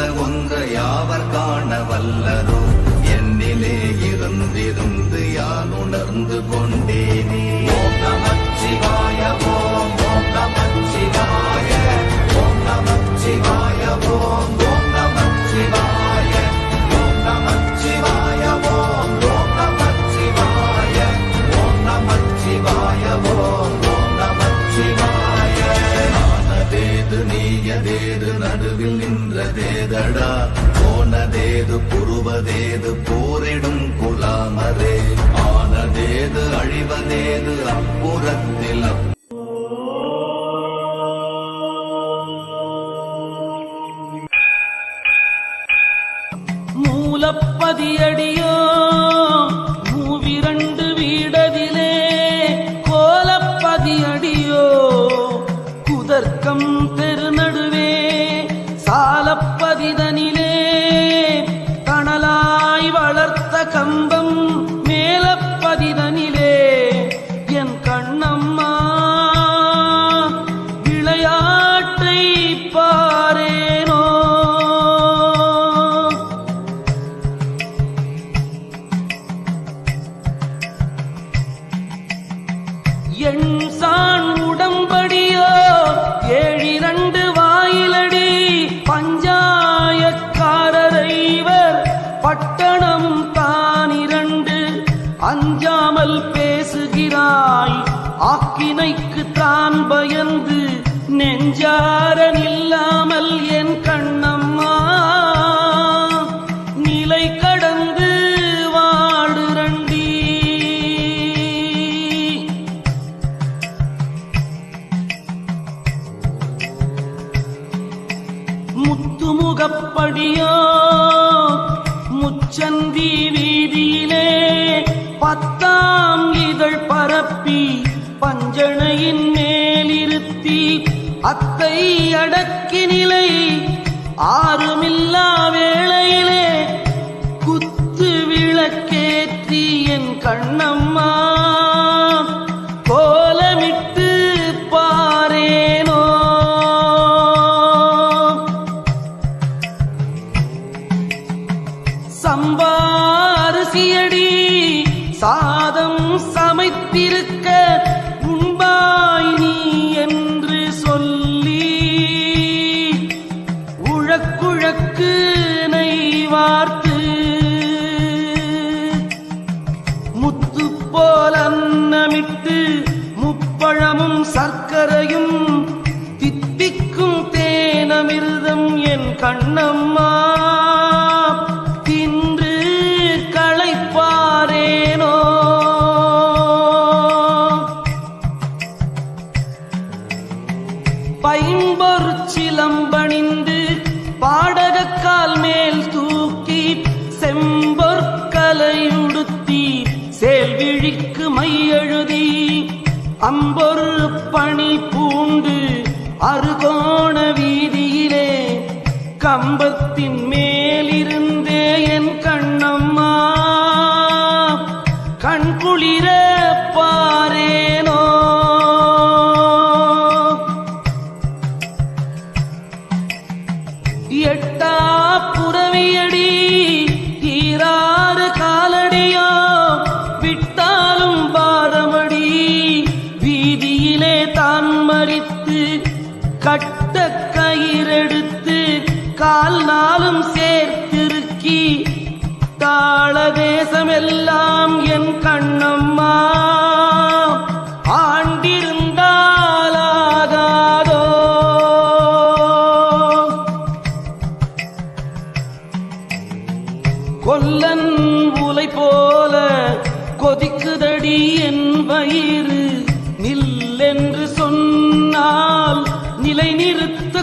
உங்க யாவர் காண வல்லர்? போனதேது புருவதேது போரிடும் குலாமரே? ஆனதேது அழிவதேது அப்புறத்தில் மூலப்பதியடியோ அஞ்சாமல் பேசுகிறாய். ஆக்கினைக்கு தான் பயந்து நெஞ்சார பஞ்சனையின் மேலிருத்தி அத்தை அடக்கி நிலை ஆறுமில்லா வேளையிலே குத்து விளக்கேற்றி என் கண்ணம்மா. கோலமிட்டு பாரேனோ. சம்பாரிசியடி சாதம் சமைத்திருக்க கண்ணம்மா தின்று களைப்பாரேனோ? பைம்பொரு சிலம்பணிந்து பாடகக்கால் மேல் தூக்கி செம்பொற்கலையுடுத்தி சேல்விழிக்கு மையெழுதி அம்பொரு பணி பூண்டு அருகோணவி கம்பத்தின் மேலிருந்தே என் கண்ணம்மா. கண்குளிர பாரேனோ. எட்டா புறவியடி ஈராறு காலடியோ. விட்டாலும் பாதமடி வீதியிலே தான் மறித்து கட்ட கயிறடி. கால் நாளும் சேர்த்திருக்கி. தாள தேசமெல்லாம் என் கண்ணம்மா. ஆண்டிருந்தாலாகாதோ. கொல்லன் உலை போல கொதிக்குதடி என் வயிறு. நில்லென்று சொன்னால் நிலை நிறுத்த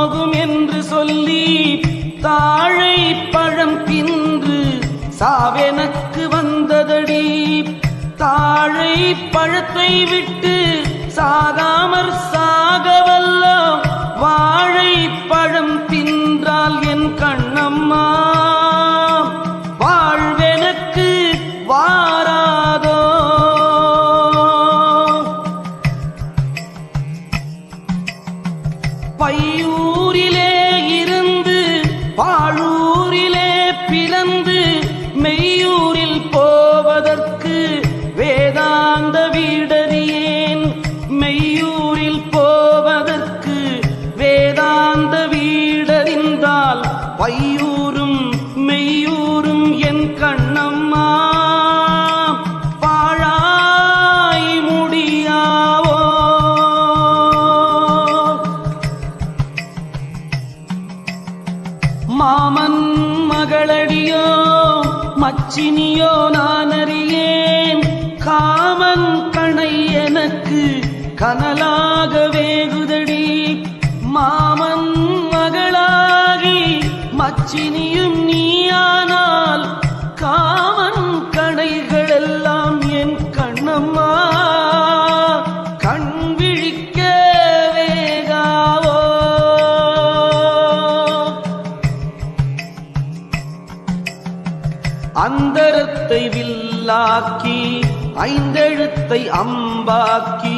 தாழை பழம் தின்று சாவெனக்கு வந்ததடி. தாழை பழத்தை விட்டு சாகாமற் சாகவல்லாம் மெய்யூரில் போ கனலாக வேகுதடி மாமன் மகளாகி மச்சினியும் நீயானால் காமன் கடைகளெல்லாம் என் கண்ணம்மா. கண் விழிக்க வேகாவோ? அந்தரத்தை வில்லாக்கி ஐந்தெழுத்தை அம்பாக்கி